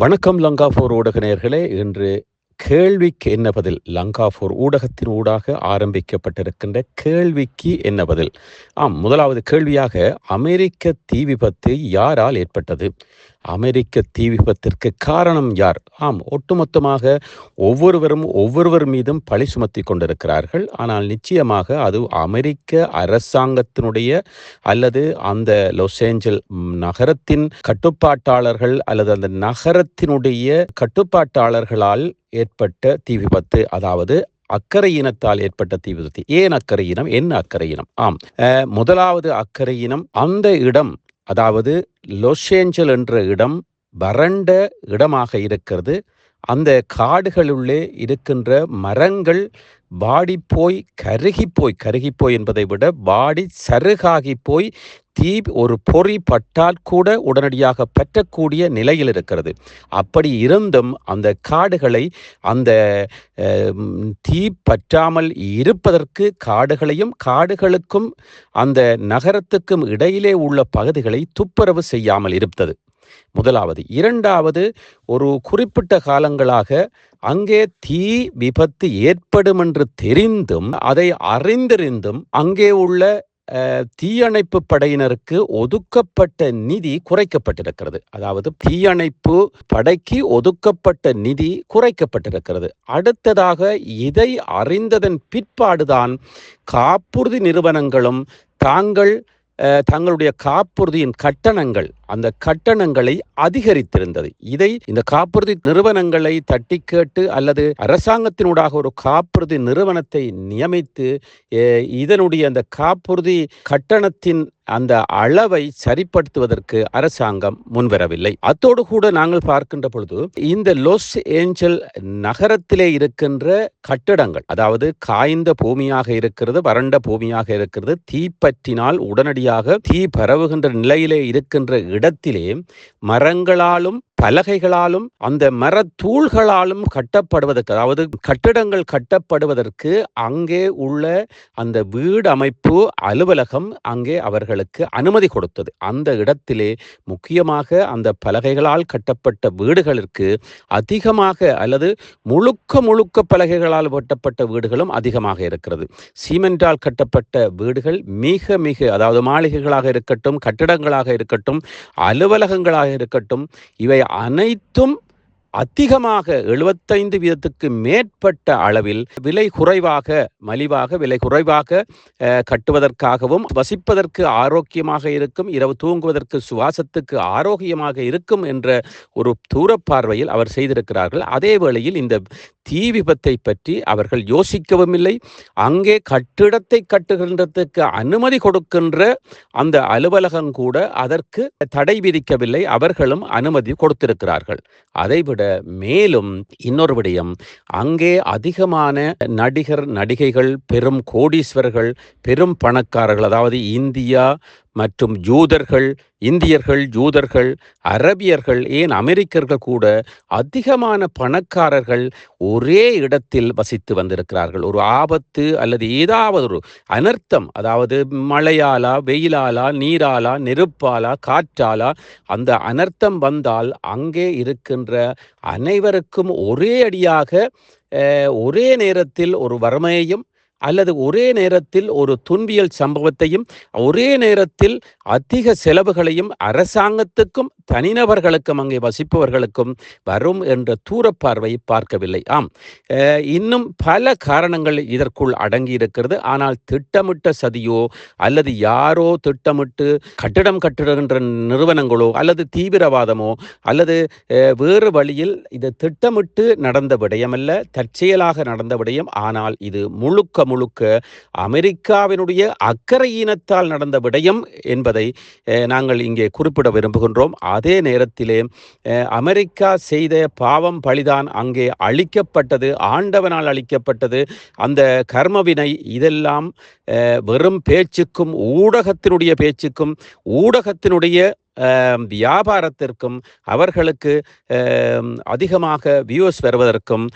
வணக்கம் லங்காபோர் ஊடக நேர்களே இன்று கேள்விக்கு என்ன பதில்? லங்காபோர் ஊடகத்தின் ஊடாக ஆரம்பிக்கப்பட்டிருக்கின்ற கேள்விக்கு என்ன பதில்? ஆம் முதலாவது கேள்வியாக அமெரிக்க தீ விபத்து யாரால் ஏற்பட்டது? அமெரிக்க தீ விபத்திற்கு காரணம் யார்? ஆம் ஒட்டுமொத்தமாக ஒவ்வொருவரும் ஒவ்வொருவர் மீதும் பழி சுமத்தி கொண்டிருக்கிறார்கள். ஆனால் நிச்சயமாக அது அமெரிக்க அரசாங்கத்தினுடைய அல்லது அந்த லொஸ் ஏஞ்சல் நகரத்தின் கட்டுப்பாட்டாளர்கள் அல்லது அந்த நகரத்தினுடைய கட்டுப்பாட்டாளர்களால் ஏற்பட்ட தீ விபத்து அதாவது அக்கறை இனத்தால் ஏற்பட்ட தீ விபத்து. ஏன் அக்கறை இனம்? என்ன அக்கறை இனம்? ஆம். முதலாவது அக்கறை இனம் அந்த இடம் அதாவது லொஸ் ஏஞ்சல் என்ற இடம் வறண்ட இடமாக இருக்கிறது. அந்த காடுகளுள்ளே இருக்கின்ற மரங்கள் வாடி போய் கருகி போய் கருகி போய் என்பதை விட வாடி சருகாகி போய் தீ ஒரு பொறி பட்டால் கூட உடனடியாக பற்றக்கூடிய நிலையில் இருக்கிறது. அப்படி இருந்தும் அந்த காடுகளை அந்த தீ பற்றாமல் இருப்பதற்கு காடுகளையும் காடுகளுக்கும் அந்த நகரத்துக்கும் இடையிலே உள்ள பகுதிகளை துப்புரவு செய்யாமல் இருந்தது முதலாவது. இரண்டாவது ஒரு குறிப்பிட்ட காலங்களாக அங்கே தீ விபத்து ஏற்படும் என்று தெரிந்தும் அதை அறிந்திருந்தும் அங்கே உள்ள தீயணைப்பு படையினருக்கு ஒதுக்கப்பட்ட நிதி குறைக்கப்பட்டிருக்கிறது. அதாவது தீயணைப்பு படைக்கு ஒதுக்கப்பட்ட நிதி குறைக்கப்பட்டிருக்கிறது. அடுத்ததாக இதை அறிந்ததன் பிற்பாடுதான் காப்புறுதி நிறுவனங்களும் தாங்கள் தங்களுடைய காப்புறுதியின் கட்டணங்கள் அந்த கட்டணங்களை அதிகரித்திருந்தது. இதை இந்த காப்புறுதி நிறுவனங்களை தட்டி கேட்டு அல்லது அரசாங்கத்தினூடாக ஒரு காப்புறுதி நிறுவனத்தை நியமித்து இதனுடைய அந்த காப்புறுதி கட்டணத்தின் அந்த அளவை சரிப்படுத்துவதற்கு அரசாங்கம் முன்வரவில்லை. அத்தோடு கூட நாங்கள் பார்க்கின்ற பொழுது இந்த லொஸ் ஏஞ்சல் நகரத்திலே இருக்கின்ற கட்டிடங்கள் அதாவது காய்ந்த பூமியாக இருக்கிறது வறண்ட பூமியாக இருக்கிறது தீப்பற்றினால் உடனடியாக தீ பரவுகின்ற நிலையிலே இருக்கின்ற இடத்திலே மரங்களாலும் பலகைகளாலும் அந்த மரத்தூள்களாலும் கட்டப்படுவதற்கு அதாவது கட்டிடங்கள் கட்டப்படுவதற்கு அங்கே உள்ள அந்த வீடு அமைப்பு அலுவலகம் அங்கே அவர்களுக்கு அனுமதி கொடுத்தது. அந்த இடத்திலே முக்கியமாக அந்த பலகைகளால் கட்டப்பட்ட வீடுகளுக்கு அதிகமாக அல்லது முழுக்க முழுக்க பலகைகளால் கட்டப்பட்ட வீடுகளும் அதிகமாக இருக்கிறது. சீமெண்டால் கட்டப்பட்ட வீடுகள் மிக மிக அதாவது மாளிகைகளாக இருக்கட்டும் கட்டிடங்களாக இருக்கட்டும் அலுவலகங்களாக இருக்கட்டும் இவை அனைத்தும் அதிகமாக எழுபத்தைந்து வீதத்துக்கு மேற்பட்ட அளவில் விலை குறைவாக மலிவாக விலை குறைவாக கட்டுவதற்காகவும் வசிப்பதற்கு ஆரோக்கியமாக இருக்கும் இரவு தூங்குவதற்கு சுவாசத்துக்கு ஆரோக்கியமாக இருக்கும் என்ற ஒரு தூரப்பார்வையில் அவர் செய்திருக்கிறார்கள். அதே வேளையில் இந்த தீ விபத்தை பற்றி அவர்கள் யோசிக்கவும் இல்லை. அங்கே கட்டிடத்தை கட்டுகின்றதுக்கு அனுமதி கொடுக்கின்ற அந்த அலுவலகம் கூட அதற்கு தடை விதிக்கவில்லை. அவர்களும் அனுமதி கொடுத்திருக்கிறார்கள். அதைவிட மேலும் இன்னொரு விடயம். அங்கே அதிகமான நடிகர் நடிகைகள் பெரும் கோடீஸ்வரர்கள் பெரும் பணக்காரர்கள் அதாவது இந்தியா மற்றும் ஜூதர்கள் இந்தியர்கள் ஜூதர்கள் அரபியர்கள் ஏன் அமெரிக்கர்கள் கூட அதிகமான பணக்காரர்கள் ஒரே இடத்தில் வசித்து வந்திருக்கிறார்கள். ஒரு ஆபத்து அல்லது ஏதாவது ஒரு அனர்த்தம் அதாவது மழையாலா வெயிலாலா நீராலா நெருப்பாலா காற்றாலா அந்த அனர்த்தம் வந்தால் அங்கே இருக்கின்ற அனைவருக்கும் ஒரே அடியாக ஒரே நேரத்தில் ஒரு வறுமையையும் அல்லது ஒரே நேரத்தில் ஒரு துன்பியல் சம்பவத்தையும் ஒரே நேரத்தில் அதிக செலவுகளையும் அரசாங்கத்துக்கும் தனிநபர்களுக்கும் அங்கே வசிப்பவர்களுக்கும் வரும் என்ற தூரப்பார்வையை பார்க்கவில்லை. ஆம். இன்னும் பல காரணங்கள் இதற்குள் அடங்கி இருக்கிறது ஆனால் திட்டமிட்ட சதியோ அல்லது யாரோ திட்டமிட்டு கட்டிடம் கட்டுகின்ற நிறுவனங்களோ அல்லது தீவிரவாதமோ அல்லது வேறு வழியில் இது திட்டமிட்டு நடந்த விடயமல்ல தற்செயலாக நடந்த விடயம். ஆனால் இது முழுக்க முழுக்க அமெரிக்காவினுடைய அக்கறையினத்தால் நடந்த விடயம் என்பதை நாங்கள் இங்கே குறிப்பிட விரும்புகின்றோம். அதே நேரத்திலே அமெரிக்கா செய்த பாவம் பழிதான் அங்கே அழிக்கப்பட்டது ஆண்டவனால் அழிக்கப்பட்டது. அந்த கர்மவினை இதெல்லாம் வெறும் பேச்சுக்கும் ஊடகத்தினுடைய பேச்சுக்கும் ஊடகத்தினுடைய வியாபாரத்திற்கும் அவர்களுக்கு அதிகமாக வியூஸ் வருவதற்கும்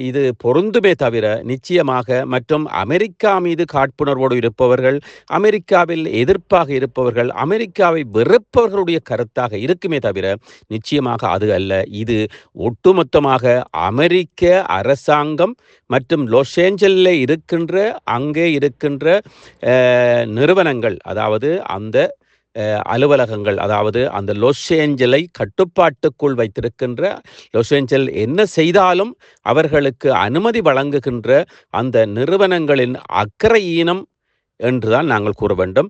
இது பொருந்துமே தவிர நிச்சயமாக மற்றும் அமெரிக்கா மீது காட்புணர்வோடு இருப்பவர்கள் அமெரிக்காவில் எதிர்ப்பாக இருப்பவர்கள் அமெரிக்காவை வெறுப்பவர்களுடைய கருத்தாக இருக்குமே தவிர நிச்சயமாக அது அல்ல. இது ஒட்டுமொத்தமாக அமெரிக்க அரசாங்கம் மற்றும் லாஸ் ஏஞ்சலில் இருக்கின்ற அங்கே இருக்கின்ற நிறுவனங்கள் அதாவது அந்த அலுவலகங்கள் அதாவது அந்த லாஸ் ஏஞ்சலை கட்டுப்பாட்டுக்குள் வைத்திருக்கின்ற லாஸ் ஏஞ்சல் என்ன செய்தாலும் அவர்களுக்கு அனுமதி வழங்குகின்ற அந்த நிறுவனங்களின் அக்கறையீனம் என்றுதான் நாங்கள் கூற வேண்டும்.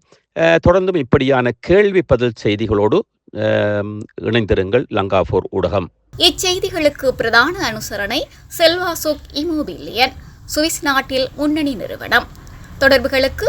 தொடர்ந்தும் இப்படியான கேள்வி பதில் செய்திகளோடு இணைந்திருங்கள் லங்காபூர் ஊடகம். இச்செய்திகளுக்கு பிரதான அனுசரணை செல்வாசோக் இமோபிலியன் சுவிஸ் நாட்டில் முன்னணி நிறுவனம். தொடர்புகளுக்கு